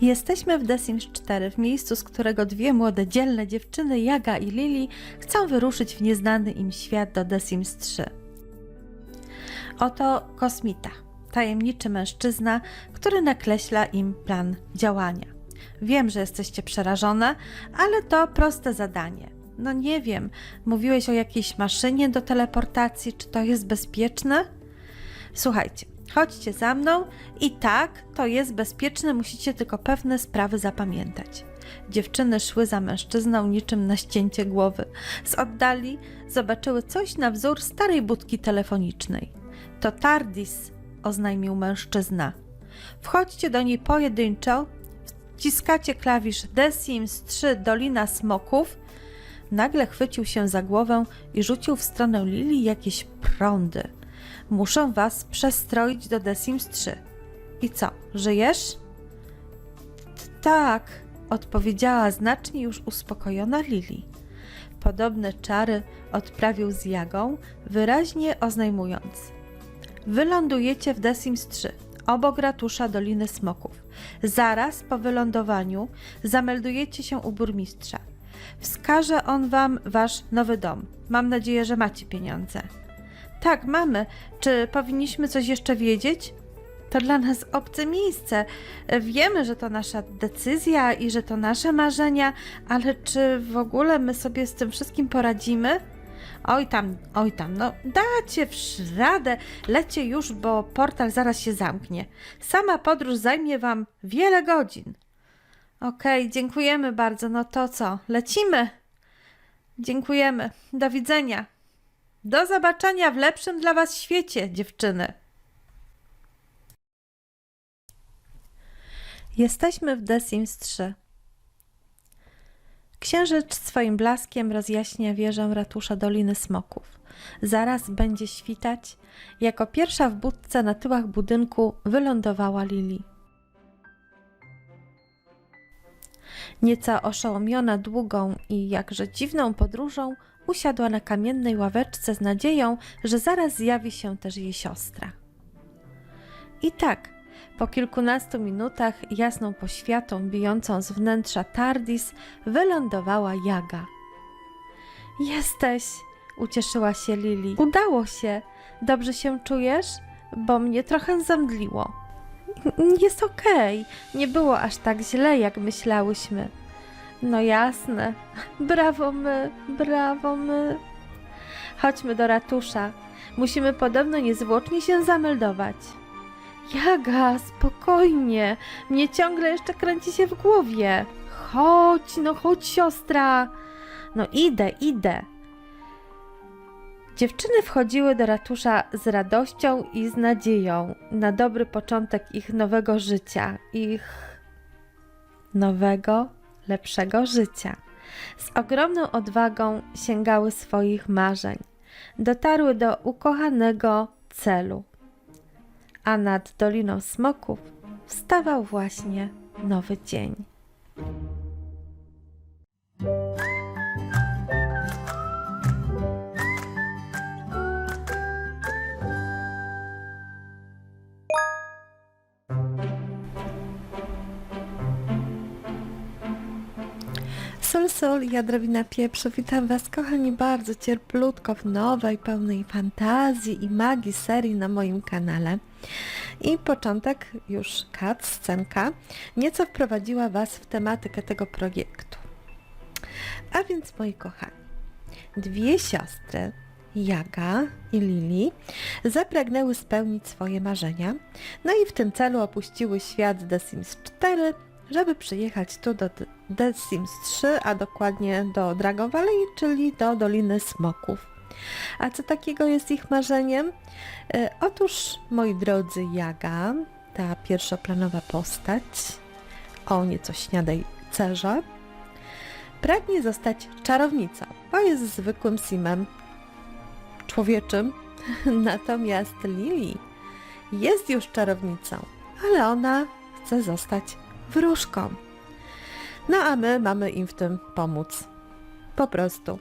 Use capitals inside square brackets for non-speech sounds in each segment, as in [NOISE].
Jesteśmy w The Sims 4, w miejscu, z którego dwie młode, dzielne dziewczyny, Jaga i Lili, chcą wyruszyć w nieznany im świat do The Sims 3. Oto kosmita, tajemniczy mężczyzna, który nakreśla im plan działania. Wiem, że jesteście przerażone, ale to proste zadanie. No nie wiem, mówiłeś o jakiejś maszynie do teleportacji, czy to jest bezpieczne? Słuchajcie, chodźcie za mną i tak, to jest bezpieczne, musicie tylko pewne sprawy zapamiętać. Dziewczyny szły za mężczyzną niczym na ścięcie głowy. Z oddali zobaczyły coś na wzór starej budki telefonicznej. To Tardis, oznajmił mężczyzna. Wchodźcie do niej pojedynczo, wciskacie klawisz The Sims 3 Dolina Smoków. Nagle chwycił się za głowę i rzucił w stronę Lili jakieś prądy. Muszę was przestroić do The Sims 3. I co, żyjesz? "T- Tak, odpowiedziała znacznie już uspokojona Lili. Podobne czary odprawił z Jagą, wyraźnie oznajmując: Wylądujecie w The Sims 3, obok ratusza Doliny Smoków. Zaraz po wylądowaniu zameldujecie się u burmistrza. Wskaże on wam wasz nowy dom. Mam nadzieję, że macie pieniądze. Tak, mamy. Czy powinniśmy coś jeszcze wiedzieć? To dla nas obce miejsce. Wiemy, że to nasza decyzja i że to nasze marzenia, ale czy w ogóle my sobie z tym wszystkim poradzimy? Oj tam, oj tam, no dacie w radę, lecie już, bo portal zaraz się zamknie. Sama podróż zajmie wam wiele godzin. Okej, dziękujemy bardzo, no to co, lecimy? Dziękujemy, do widzenia. Do zobaczenia w lepszym dla was świecie, dziewczyny. Jesteśmy w The Sims 3. Księżyc swoim blaskiem rozjaśnia wieżę ratusza Doliny Smoków. Zaraz będzie świtać. Jako pierwsza w budce na tyłach budynku wylądowała Lili. Nieco oszołomiona długą i jakże dziwną podróżą, usiadła na kamiennej ławeczce z nadzieją, że zaraz zjawi się też jej siostra. I tak, po kilkunastu minutach jasną poświatą bijącą z wnętrza Tardis wylądowała Jaga. Jesteś! ucieszyła się Lili. Udało się! Dobrze się czujesz? Bo mnie trochę zemdliło. Jest okej, nie było aż tak źle, jak myślałyśmy. No jasne. Brawo my, brawo my. Chodźmy do ratusza. Musimy podobno niezwłocznie się zameldować. Jaga, spokojnie. Mnie ciągle jeszcze kręci się w głowie. Chodź, no chodź, siostra. No idę, idę. Dziewczyny wchodziły do ratusza z radością i z nadzieją na dobry początek ich nowego życia, ich nowego, lepszego życia. Z ogromną odwagą sięgały swoich marzeń. Dotarły do ukochanego celu a nad Doliną Smoków wstawał właśnie nowy dzień. Sol, sol, jadrowina pieprzu, witam Was kochani bardzo cierplutko w nowej, pełnej fantazji i magii serii na moim kanale. I początek, już kat, scenka, nieco wprowadziła Was w tematykę tego projektu. A więc moi kochani, dwie siostry, Jaga i Lili, zapragnęły spełnić swoje marzenia, no i w tym celu opuściły świat The Sims 4, żeby przyjechać tu do The Sims 3, a dokładnie do Dragon Valley, czyli do Doliny Smoków. A co takiego jest ich marzeniem? E, Otóż, moi drodzy, Jaga, ta pierwszoplanowa postać, o nieco śniadej cerze, pragnie zostać czarownicą, bo jest zwykłym simem człowieczym. [LAUGHS] Natomiast Lili jest już czarownicą, ale ona chce zostać wróżką. No a my mamy im w tym pomóc. Po prostu.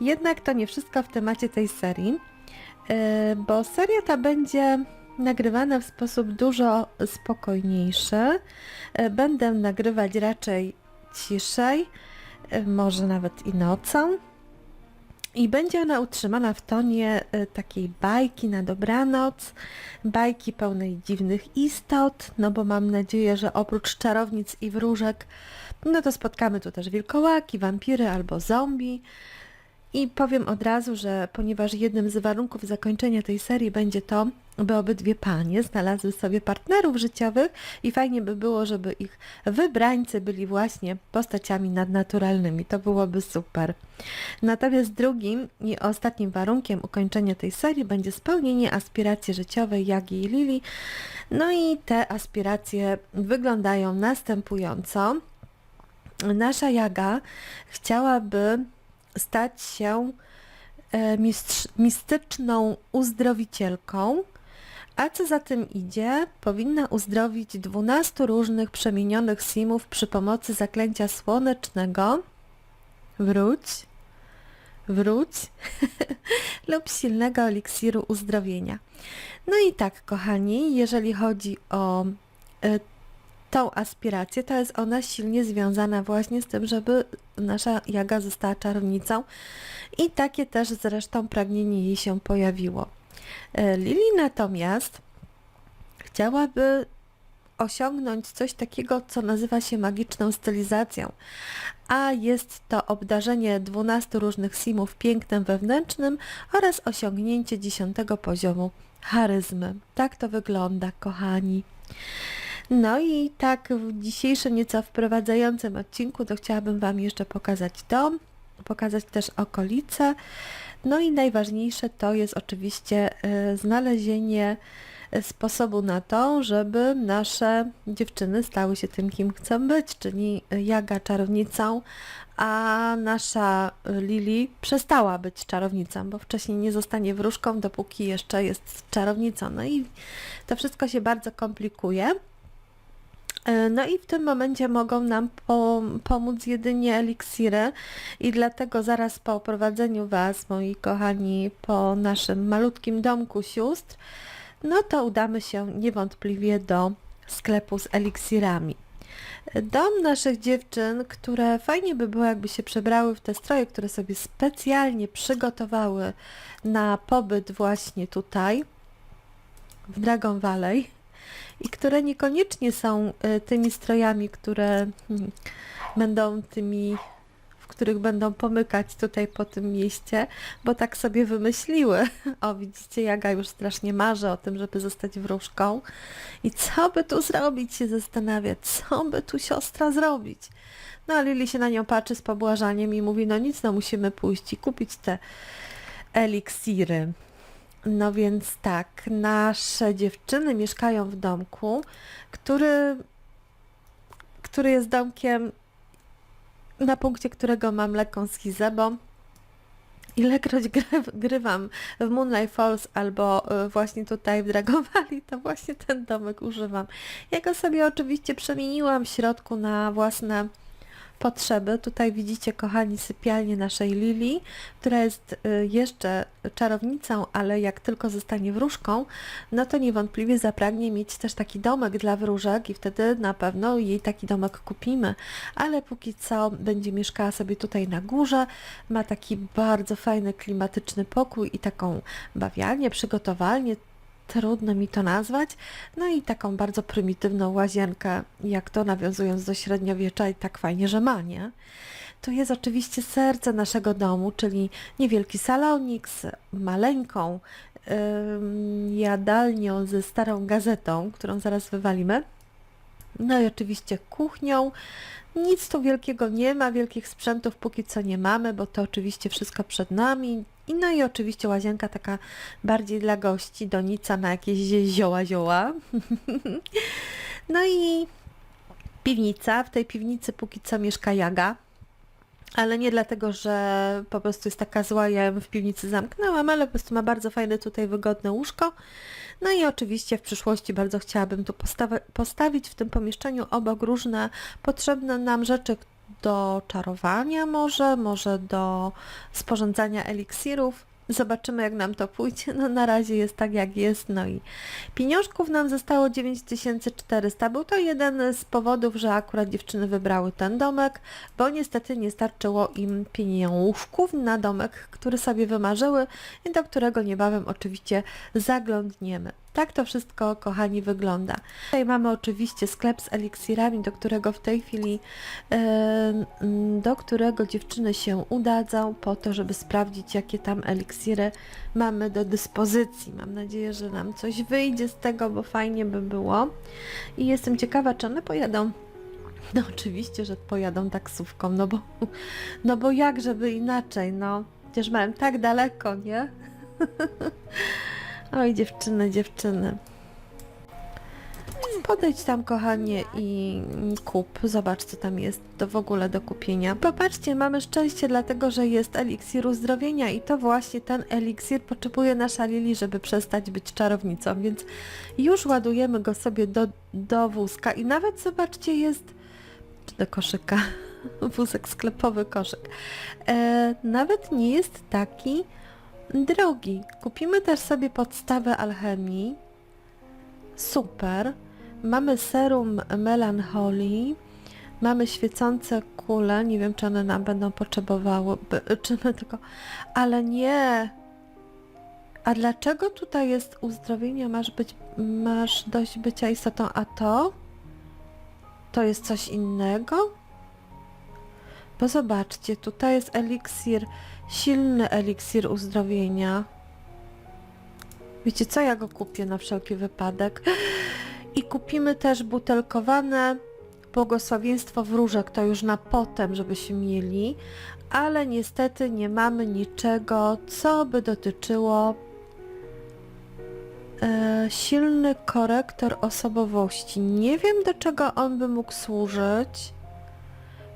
Jednak to nie wszystko w temacie tej serii, yy, bo seria ta będzie nagrywane w sposób dużo spokojniejszy. E, Będę nagrywać raczej ciszej, e, może nawet i nocą. I będzie ona utrzymana w tonie e, takiej bajki na dobranoc, bajki pełnej dziwnych istot, no bo mam nadzieję, że oprócz czarownic i wróżek, no to spotkamy tu też wilkołaki, wampiry albo zombie. I powiem od razu, że ponieważ jednym z warunków zakończenia tej serii będzie to, by obydwie panie znalazły sobie partnerów życiowych i fajnie by było, żeby ich wybrańcy byli właśnie postaciami nadnaturalnymi. To byłoby super. Natomiast drugim i ostatnim warunkiem ukończenia tej serii będzie spełnienie aspiracji życiowej Jagi i Lili. No i te aspiracje wyglądają następująco. Nasza Jaga chciałaby stać się e, mistrz, mistyczną uzdrowicielką, a co za tym idzie, powinna uzdrowić 12 różnych przemienionych simów przy pomocy zaklęcia słonecznego. Wróć, wróć [LAUGHS] lub silnego eliksiru uzdrowienia. No i tak, kochani, jeżeli chodzi o e, tą aspirację, to jest ona silnie związana właśnie z tym, żeby nasza Jaga została czarownicą i takie też zresztą pragnienie jej się pojawiło. E, Lili natomiast chciałaby osiągnąć coś takiego, co nazywa się magiczną stylizacją, a jest to obdarzenie 12 różnych simów pięknem wewnętrznym oraz osiągnięcie 10 poziomu charyzmy. Tak to wygląda, kochani. No i tak w dzisiejszym nieco wprowadzającym odcinku to chciałabym Wam jeszcze pokazać dom, pokazać też okolice. No i najważniejsze to jest oczywiście y, znalezienie sposobu na to, żeby nasze dziewczyny stały się tym, kim chcą być, czyli Jaga czarownicą, a nasza Lili przestała być czarownicą, bo wcześniej nie zostanie wróżką, dopóki jeszcze jest czarownicą. No i to wszystko się bardzo komplikuje. E, No i w tym momencie mogą nam po, pomóc jedynie eliksiry i dlatego zaraz po oprowadzeniu Was, moi kochani, po naszym malutkim domku sióstr, no to udamy się niewątpliwie do sklepu z eliksirami. Dom naszych dziewczyn, które fajnie by było, jakby się przebrały w te stroje, które sobie specjalnie przygotowały na pobyt właśnie tutaj, w Dragon Valley i które niekoniecznie są y, tymi strojami, które hmm, będą tymi, w których będą pomykać tutaj po tym mieście, bo tak sobie wymyśliły. [LAUGHS] O, widzicie, Jaga już strasznie marzy o tym, żeby zostać wróżką. I co by tu zrobić, się zastanawia, co by tu siostra zrobić. No, a Lili się na nią patrzy z pobłażaniem i mówi, no nic, no musimy pójść i kupić te eliksiry. No więc tak, nasze dziewczyny mieszkają w domku, który, który jest domkiem, na punkcie którego mam lekką schizę, bo ilekroć gry, grywam w Moonlight Falls albo y, właśnie tutaj w Dragon Valley, to właśnie ten domek używam. Ja go sobie oczywiście przemieniłam w środku na własne potrzeby. Tutaj widzicie, kochani, sypialnię naszej Lili, która jest y, jeszcze czarownicą, ale jak tylko zostanie wróżką, no to niewątpliwie zapragnie mieć też taki domek dla wróżek i wtedy na pewno jej taki domek kupimy. Ale póki co będzie mieszkała sobie tutaj na górze, ma taki bardzo fajny, klimatyczny pokój i taką bawialnię, przygotowalnię, trudno mi to nazwać. No i taką bardzo prymitywną łazienkę, jak to nawiązując do średniowiecza i tak fajnie, że ma, nie? To jest oczywiście serce naszego domu, czyli niewielki salonik z maleńką ym, jadalnią ze starą gazetą, którą zaraz wywalimy. No i oczywiście kuchnią. Nic tu wielkiego nie ma, wielkich sprzętów póki co nie mamy, bo to oczywiście wszystko przed nami. I no i oczywiście łazienka taka bardziej dla gości, donica na jakieś zioła zioła. [LAUGHS] no i piwnica. W tej piwnicy póki co mieszka Jaga. Ale nie dlatego, że po prostu jest taka zła, ja ją w piwnicy zamknęłam, ale po prostu ma bardzo fajne tutaj wygodne łóżko. No i oczywiście w przyszłości bardzo chciałabym tu postawi- postawić w tym pomieszczeniu obok różne potrzebne nam rzeczy do czarowania może, może do sporządzania eliksirów. Zobaczymy, jak nam to pójdzie. No na razie jest tak, jak jest. No i pieniążków nam zostało 9400. Był to jeden z powodów, że akurat dziewczyny wybrały ten domek, bo niestety nie starczyło im pieniążków na domek, który sobie wymarzyły i do którego niebawem oczywiście zaglądniemy. Tak to wszystko, kochani, wygląda. Tutaj mamy oczywiście sklep z eliksirami, do którego w tej chwili, e, do którego dziewczyny się udadzą po to, żeby sprawdzić, jakie tam eliksiry mamy do dyspozycji. Mam nadzieję, że nam coś wyjdzie z tego, bo fajnie by było. I jestem ciekawa, czy one pojadą no oczywiście, że pojadą taksówką, no bo, no bo jak żeby inaczej, no. Przecież mają tak daleko, nie? [LAUGHS] Oj, dziewczyny, dziewczyny. Podejdź tam, kochanie, i kup. Zobacz, co tam jest do w ogóle do kupienia. Popatrzcie, mamy szczęście, dlatego że jest eliksir uzdrowienia i to właśnie ten eliksir potrzebuje nasza Lili, żeby przestać być czarownicą, więc już ładujemy go sobie do, do wózka i nawet, zobaczcie, jest... czy do koszyka? [LAUGHS] Wózek sklepowy, koszyk. E, nawet nie jest taki drogi. Kupimy też sobie podstawę alchemii. Super. Mamy serum melancholii. Mamy świecące kule. Nie wiem, czy one nam będą potrzebowały. Czy my tylko... Ale nie! A dlaczego tutaj jest uzdrowienie? Masz być... Masz dość bycia istotą, a to? To jest coś innego? Bo zobaczcie, tutaj jest eliksir silny eliksir uzdrowienia. Wiecie co, ja go kupię na wszelki wypadek. I kupimy też butelkowane błogosławieństwo wróżek, to już na potem, żebyśmy mieli, ale niestety nie mamy niczego, co by dotyczyło e, silny korektor osobowości. Nie wiem, do czego on by mógł służyć.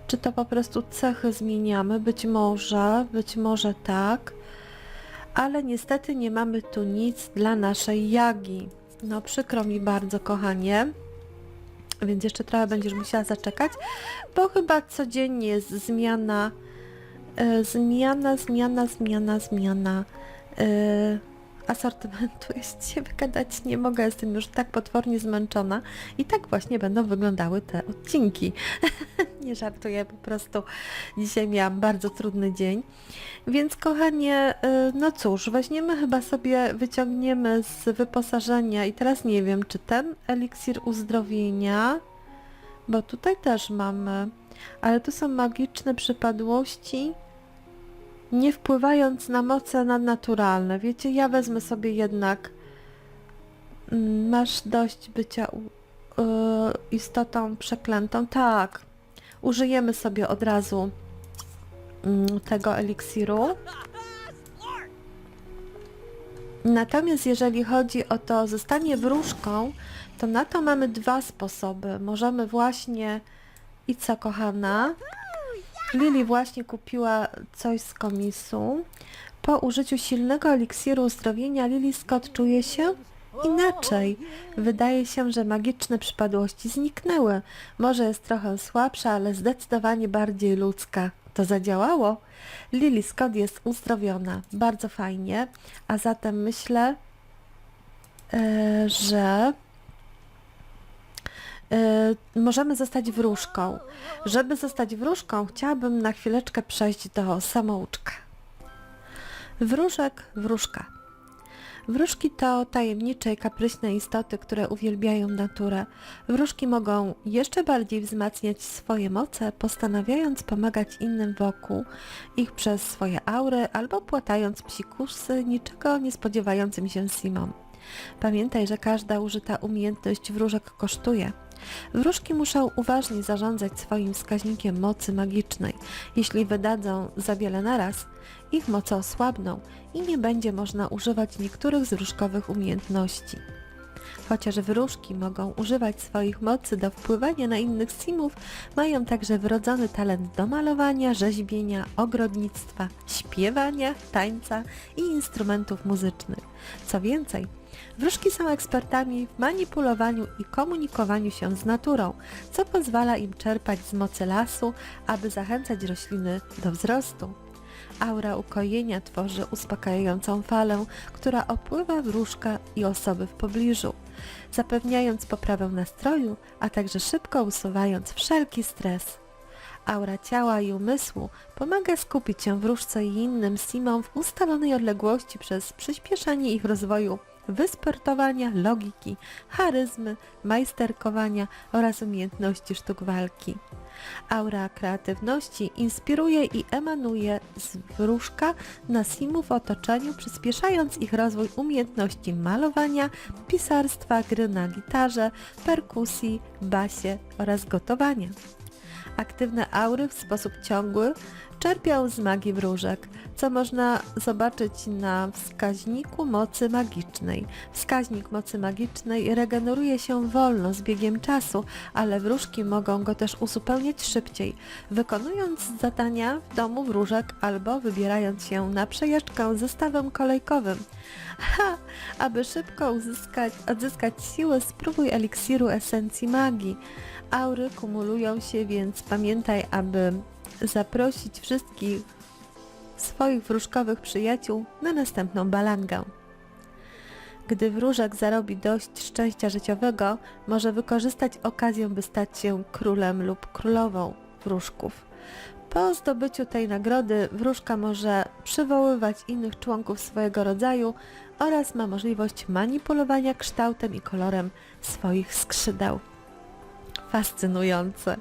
Czy to po prostu cechy zmieniamy? Być może, być może tak. Ale niestety nie mamy tu nic dla naszej Jagi. No przykro mi bardzo, kochanie. Więc jeszcze trochę będziesz musiała zaczekać, bo chyba codziennie jest zmiana, e, zmiana, zmiana, zmiana, zmiana e, asortymentu. Ja się wygadać nie mogę, jestem już tak potwornie zmęczona i tak właśnie będą wyglądały te odcinki. [LAUGHS] nie żartuję, po prostu dzisiaj miałam bardzo trudny dzień. Więc kochanie, y, no cóż, weźmiemy chyba sobie, wyciągniemy z wyposażenia i teraz nie wiem, czy ten eliksir uzdrowienia, bo tutaj też mamy, ale tu są magiczne przypadłości, nie wpływając na moce nadnaturalne. Wiecie, ja wezmę sobie jednak, mm, masz dość bycia y, istotą przeklętą, tak, użyjemy sobie od razu mm, tego eliksiru. Natomiast jeżeli chodzi o to zostanie wróżką, to na to mamy dwa sposoby. Możemy właśnie i co kochana? Lili właśnie kupiła coś z komisu. Po użyciu silnego eliksiru uzdrowienia Lili Scott czuje się inaczej. Wydaje się, że magiczne przypadłości zniknęły. Może jest trochę słabsza, ale zdecydowanie bardziej ludzka. To zadziałało. Lily Scott jest uzdrowiona. Bardzo fajnie. A zatem myślę, e, że możemy zostać wróżką. Żeby zostać wróżką, chciałabym na chwileczkę przejść do samouczka. Wróżek, wróżka. Wróżki to tajemnicze i kapryśne istoty, które uwielbiają naturę. Wróżki mogą jeszcze bardziej wzmacniać swoje moce, postanawiając pomagać innym wokół ich przez swoje aury albo płatając psikusy niczego nie spodziewającym się simom. Pamiętaj, że każda użyta umiejętność wróżek kosztuje. Wróżki muszą uważnie zarządzać swoim wskaźnikiem mocy magicznej. Jeśli wydadzą za wiele naraz, ich moce osłabną i nie będzie można używać niektórych z wróżkowych umiejętności. Chociaż wróżki mogą używać swoich mocy do wpływania na innych simów, mają także wrodzony talent do malowania, rzeźbienia, ogrodnictwa, śpiewania, tańca i instrumentów muzycznych. Co więcej, wróżki są ekspertami w manipulowaniu i komunikowaniu się z naturą, co pozwala im czerpać z mocy lasu, aby zachęcać rośliny do wzrostu. Aura ukojenia tworzy uspokajającą falę, która opływa wróżka i osoby w pobliżu, zapewniając poprawę nastroju, a także szybko usuwając wszelki stres. Aura ciała i umysłu pomaga skupić się wróżce i innym simom w ustalonej odległości przez przyspieszanie ich rozwoju, wysportowania, logiki, charyzmy, majsterkowania oraz umiejętności sztuk walki. Aura kreatywności inspiruje i emanuje z wróżka na simów w otoczeniu, przyspieszając ich rozwój umiejętności malowania, pisarstwa, gry na gitarze, perkusji, basie oraz gotowania. Aktywne aury w sposób ciągły czerpią z magii wróżek, co można zobaczyć na wskaźniku mocy magicznej. Wskaźnik mocy magicznej regeneruje się wolno z biegiem czasu, ale wróżki mogą go też uzupełniać szybciej, wykonując zadania w domu wróżek albo wybierając się na przejażdżkę zestawem kolejkowym. Ha! Aby szybko uzyskać, odzyskać siłę, spróbuj eliksiru esencji magii. Aury kumulują się, więc pamiętaj, aby zaprosić wszystkich swoich wróżkowych przyjaciół na następną balangę. Gdy wróżek zarobi dość szczęścia życiowego, może wykorzystać okazję, by stać się królem lub królową wróżków. Po zdobyciu tej nagrody wróżka może przywoływać innych członków swojego rodzaju oraz ma możliwość manipulowania kształtem i kolorem swoich skrzydeł. Fascynujące.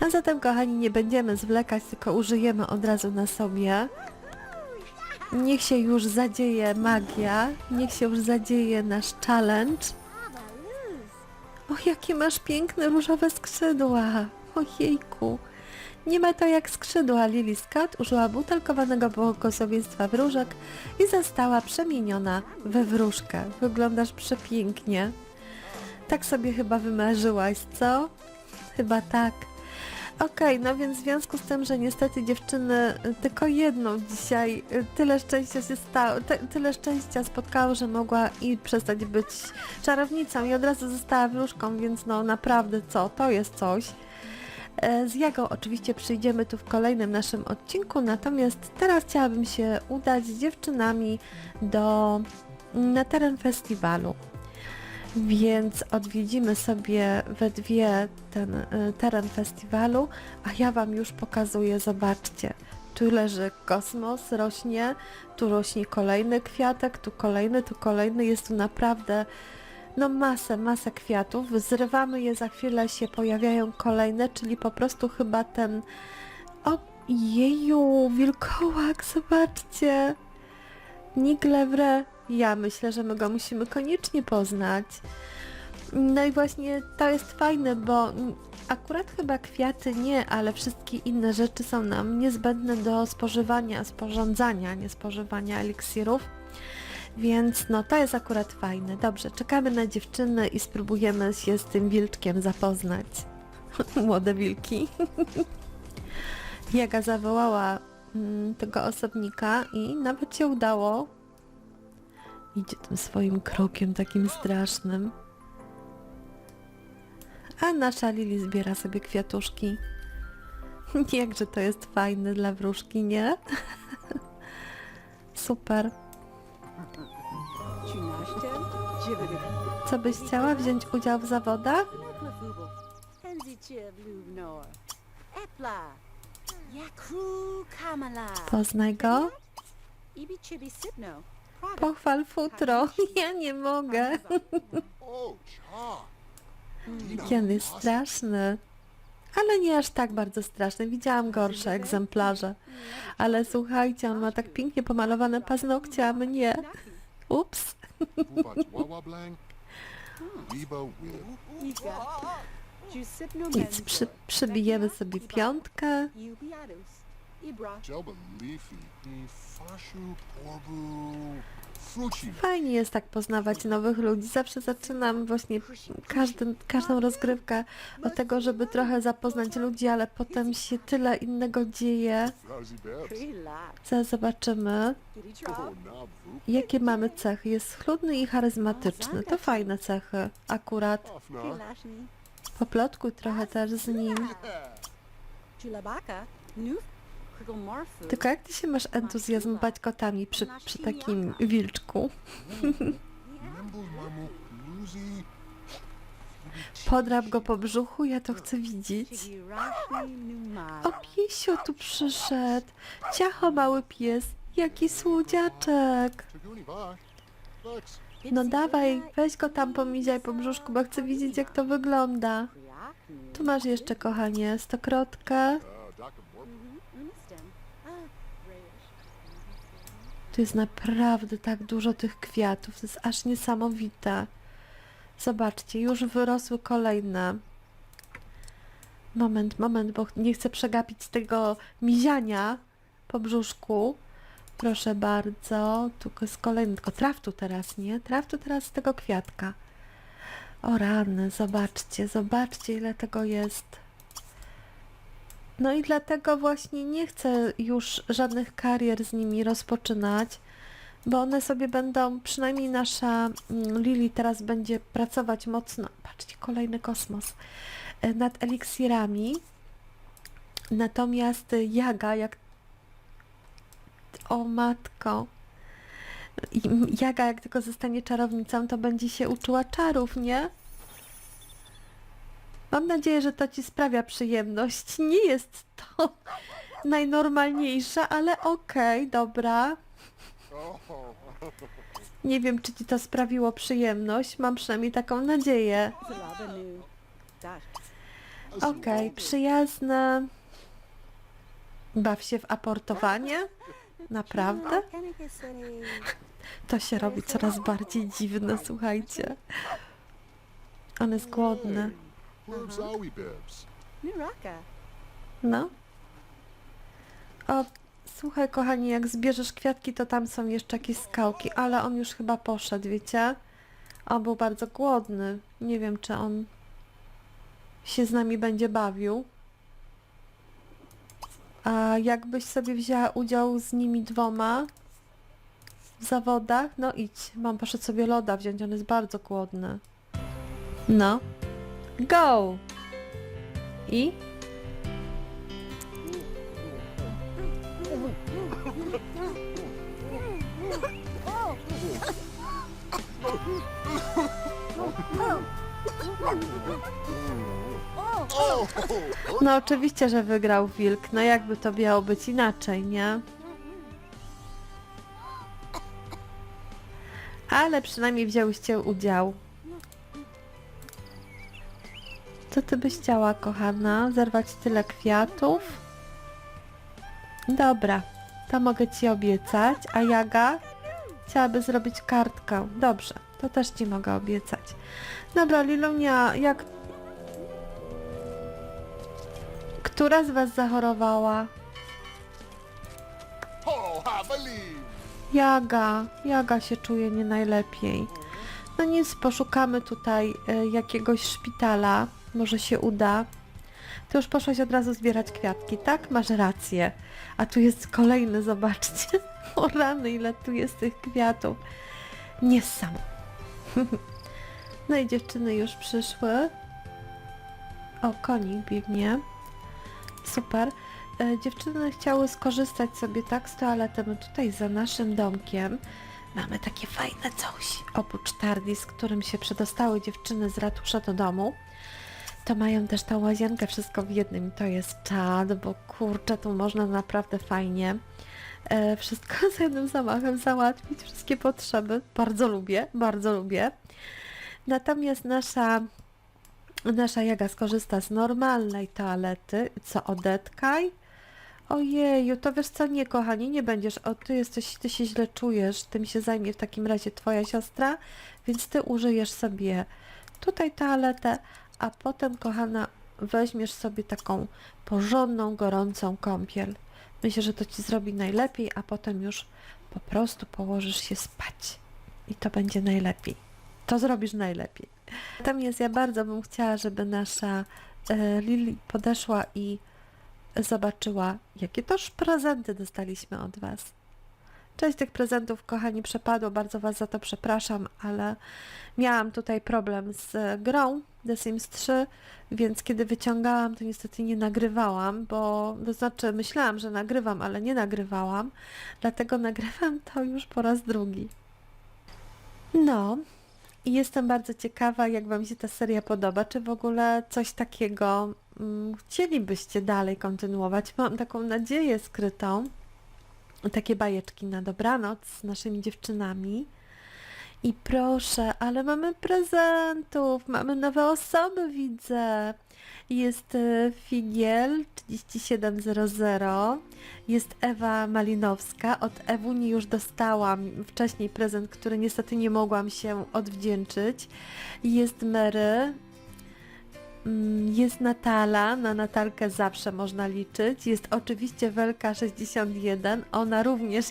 A zatem, kochani, nie będziemy zwlekać, tylko użyjemy od razu na sobie. Niech się już zadzieje magia, niech się już zadzieje nasz challenge. O, jakie masz piękne różowe skrzydła! Ojejku! Nie ma to jak skrzydła. Lily Scott użyła butelkowanego błogosławieństwa wróżek i została przemieniona we wróżkę. Wyglądasz przepięknie. Tak sobie chyba wymarzyłaś, co? Chyba tak. Okej, no więc w związku z tym, że niestety dziewczyny y, tylko jedną dzisiaj y, tyle szczęścia się stało, ty, tyle szczęścia spotkało, że mogła i przestać być czarownicą i od razu została wróżką, więc no naprawdę co, to jest coś. E, Z Jagą oczywiście przyjdziemy tu w kolejnym naszym odcinku, natomiast teraz chciałabym się udać z dziewczynami do, na teren festiwalu. Więc odwiedzimy sobie we dwie ten y, teren festiwalu, a ja Wam już pokazuję, zobaczcie. Tu leży kosmos, rośnie, tu rośnie kolejny kwiatek, tu kolejny, tu kolejny, jest tu naprawdę no masę, masę kwiatów. Zrywamy je, za chwilę się pojawiają kolejne, czyli po prostu chyba ten... O, jeju, wilkołak, zobaczcie! Niglewre, ja myślę, że my go musimy koniecznie poznać. No i właśnie to jest fajne, bo akurat chyba kwiaty nie, ale wszystkie inne rzeczy są nam niezbędne do spożywania, sporządzania, nie spożywania eliksirów. Więc no to jest akurat fajne. Dobrze, czekamy na dziewczyny i spróbujemy się z tym wilczkiem zapoznać. [LAUGHS] Młode wilki. [LAUGHS] Jaga zawołała mm, tego osobnika i nawet się udało. Idzie tym swoim krokiem takim strasznym. A nasza Lili zbiera sobie kwiatuszki. [LAUGHS] Jakże to jest fajne dla wróżki, nie? [LAUGHS] Super. 13, Jibber Co byś chciała wziąć udział w zawodach? Poznaj go. Pochwal futro. [LAUGHS] Ja nie mogę. [LAUGHS] On jest straszny. Ale nie aż tak bardzo straszny. Widziałam gorsze egzemplarze. Ale słuchajcie, on ma tak pięknie pomalowane paznokcie, a mnie. Ups. [LAUGHS] Nic, przy, przybijemy sobie piątkę. Ibra. Fajnie jest tak poznawać nowych ludzi. Zawsze zaczynam właśnie każdy, każdą rozgrywkę od tego, żeby trochę zapoznać ludzi, ale potem się tyle innego dzieje. Zaraz zobaczymy, jakie mamy cechy. Jest schludny i charyzmatyczny. To fajne cechy. Akurat poplotkuj trochę też z nim. Tylko jak ty się masz entuzjazm bać kotami przy, przy takim wilczku? [LAUGHS] Podrap go po brzuchu, ja to chcę widzieć. O, piesio tu przyszedł. Ciacho, mały pies. Jaki słodziaczek. No dawaj, weź go tam pomiziaj po brzuszku, bo chcę widzieć jak to wygląda. Tu masz jeszcze, kochanie, stokrotkę. Tu jest naprawdę tak dużo tych kwiatów, to jest aż niesamowite. Zobaczcie, już wyrosły kolejne. Moment, moment, bo nie chcę przegapić tego miziania po brzuszku. Proszę bardzo, tu jest kolejny, tylko traf tu teraz, nie? Traf tu teraz z tego kwiatka. O rany, zobaczcie, zobaczcie ile tego jest. No i dlatego właśnie nie chcę już żadnych karier z nimi rozpoczynać, bo one sobie będą, przynajmniej nasza mm, Lili teraz będzie pracować mocno, patrzcie, kolejny kosmos, e, nad eliksirami. Natomiast Jaga, jak... O matko. Jaga, jak tylko zostanie czarownicą, to będzie się uczyła czarów, nie? Mam nadzieję, że to Ci sprawia przyjemność. Nie jest to [LAUGHS] najnormalniejsze, ale okej, dobra. Nie wiem, czy Ci to sprawiło przyjemność. Mam przynajmniej taką nadzieję. Okej, przyjazne. Baw się w aportowanie. Naprawdę? To się robi coraz bardziej dziwne, słuchajcie. On jest głodny. Nuraka. No. O, słuchaj, kochani, jak zbierzesz kwiatki, to tam są jeszcze jakieś skałki, ale on już chyba poszedł, wiecie? On był bardzo głodny. Nie wiem, czy on się z nami będzie bawił. A jakbyś sobie wzięła udział z nimi dwoma w zawodach, no idź. Mam poszedł sobie loda wziąć, on jest bardzo głodny. No. Go! I? No oczywiście, że wygrał wilk. No jakby to miało być inaczej, nie? Ale przynajmniej wzięłyście udział. Co ty byś chciała, kochana? Zerwać tyle kwiatów? Dobra, to mogę ci obiecać. A Jaga? Chciałaby zrobić kartkę. Dobrze, to też ci mogę obiecać. Dobra, Lilunia, jak Która z was zachorowała? Jaga. Jaga się czuje nie najlepiej. No nic, poszukamy tutaj e, jakiegoś szpitala. Może się uda. Ty już poszłaś od razu zbierać kwiatki, tak? Masz rację. A tu jest kolejny, zobaczcie. [LAUGHS] O rany, ile tu jest tych kwiatów. Niesam. [LAUGHS] No i dziewczyny już przyszły. O, konik biegnie. Super. E, dziewczyny chciały skorzystać sobie tak z toalety. My tutaj za naszym domkiem mamy takie fajne coś. Oprócz Tardis, z którym się przedostały dziewczyny z ratusza do domu, to mają też tą łazienkę wszystko w jednym. To jest czad, bo kurczę, tu można naprawdę fajnie e, wszystko [LAUGHS] z jednym zamachem załatwić, wszystkie potrzeby. Bardzo lubię, bardzo lubię. Natomiast nasza Nasza Jaga skorzysta z normalnej toalety. Co, odetkaj? Ojeju, to wiesz co, nie kochani, nie będziesz, o ty jesteś, ty się źle czujesz, tym się zajmie w takim razie twoja siostra, więc ty użyjesz sobie tutaj toaletę, a potem, kochana, weźmiesz sobie taką porządną, gorącą kąpiel. Myślę, że to ci zrobi najlepiej, a potem już po prostu położysz się spać. I to będzie najlepiej. To zrobisz najlepiej. Natomiast ja bardzo bym chciała, żeby nasza e, Lili podeszła i zobaczyła, jakie toż prezenty dostaliśmy od Was. Część tych prezentów, kochani, przepadło, bardzo Was za to przepraszam, ale miałam tutaj problem z grą The Sims 3, więc kiedy wyciągałam, to niestety nie nagrywałam, bo to znaczy myślałam, że nagrywam, ale nie nagrywałam, dlatego nagrywam to już po raz drugi. No, i jestem bardzo ciekawa, jak Wam się ta seria podoba, czy w ogóle coś takiego mm, chcielibyście dalej kontynuować. Mam taką nadzieję skrytą, takie bajeczki na dobranoc z naszymi dziewczynami. I proszę, ale mamy prezentów, mamy nowe osoby, widzę. Jest e, Figiel 3700, jest Ewa Malinowska. Od Ewuni już dostałam wcześniej prezent, który niestety nie mogłam się odwdzięczyć. Jest Mary, Jest Natala, na Natalkę zawsze można liczyć. Jest oczywiście Welka 61, ona również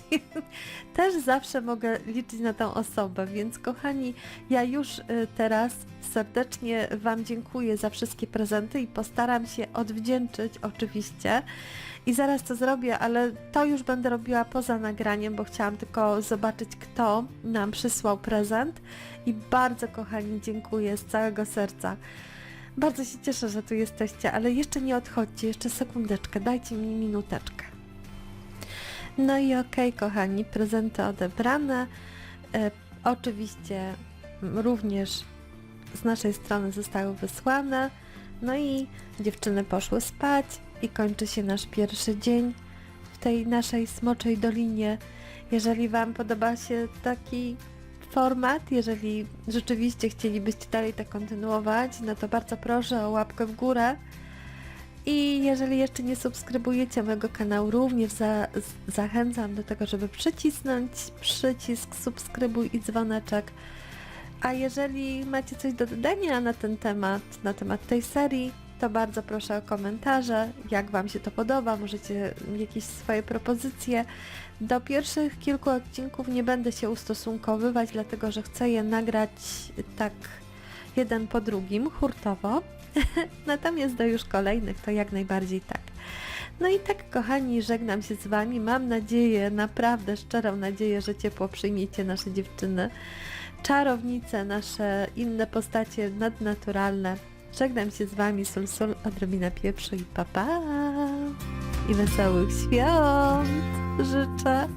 [LAUGHS] też zawsze mogę liczyć na tą osobę, więc kochani, ja już y, teraz serdecznie Wam dziękuję za wszystkie prezenty i postaram się odwdzięczyć oczywiście. I zaraz to zrobię, ale to już będę robiła poza nagraniem, bo chciałam tylko zobaczyć, kto nam przysłał prezent. I bardzo kochani, dziękuję z całego serca. Bardzo się cieszę, że tu jesteście, ale jeszcze nie odchodźcie, jeszcze sekundeczkę, dajcie mi minuteczkę. No i okej, kochani, prezenty odebrane. E, oczywiście również z naszej strony zostały wysłane. No i dziewczyny poszły spać i kończy się nasz pierwszy dzień w tej naszej smoczej dolinie. Jeżeli Wam podoba się taki format, jeżeli rzeczywiście chcielibyście dalej to kontynuować, no to bardzo proszę o łapkę w górę. I jeżeli jeszcze nie subskrybujecie mojego kanału, również za, zachęcam do tego, żeby przycisnąć przycisk subskrybuj i dzwoneczek. A jeżeli macie coś do dodania na ten temat, na temat tej serii, to bardzo proszę o komentarze, jak Wam się to podoba, możecie jakieś swoje propozycje. Do pierwszych kilku odcinków nie będę się ustosunkowywać, dlatego że chcę je nagrać tak jeden po drugim, hurtowo. [LAUGHS] Natomiast do już kolejnych to jak najbardziej tak. No i tak, kochani, żegnam się z Wami. Mam nadzieję, naprawdę szczerą nadzieję, że ciepło przyjmiecie nasze dziewczyny, czarownice, nasze inne postacie nadnaturalne. Żegnam się z Wami, Sul Sul, odrobina pieprzu i papa. I wesołych świąt życzę.